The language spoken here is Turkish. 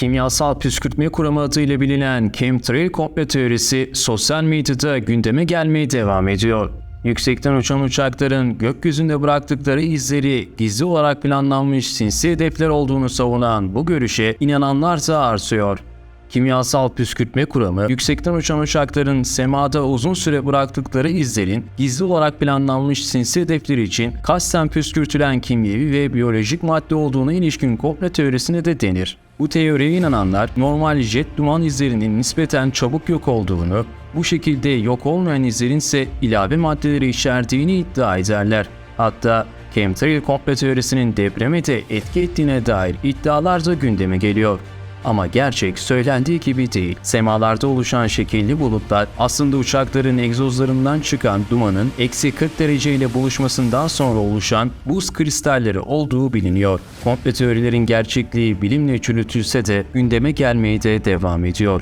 Kimyasal püskürtme kuramı adıyla bilinen chemtrail komple teorisi sosyal medyada gündeme gelmeye devam ediyor. Yüksekten uçan uçakların gökyüzünde bıraktıkları izleri gizli olarak planlanmış sinsi hedefler olduğunu savunan bu görüşe inananlar da artıyor. Kimyasal püskürtme kuramı, yüksekten uçan uçakların semada uzun süre bıraktıkları izlerin gizli olarak planlanmış sinsi hedefleri için kasten püskürtülen kimyevi ve biyolojik madde olduğuna ilişkin komple teorisine de denir. Bu teoriye inananlar normal jet duman izlerinin nispeten çabuk yok olduğunu, bu şekilde yok olmayan izlerin ise ilave maddeleri içerdiğini iddia ederler. Hatta chemtrail komple teorisinin depreme de etki ettiğine dair iddialar da gündeme geliyor. Ama gerçek söylendiği gibi değil. Semalarda oluşan şekilli bulutlar aslında uçakların egzozlarından çıkan dumanın eksi 40 derece ile buluşmasından sonra oluşan buz kristalleri olduğu biliniyor. Komple teorilerin gerçekliği bilimle çürütülse de gündeme gelmeye de devam ediyor.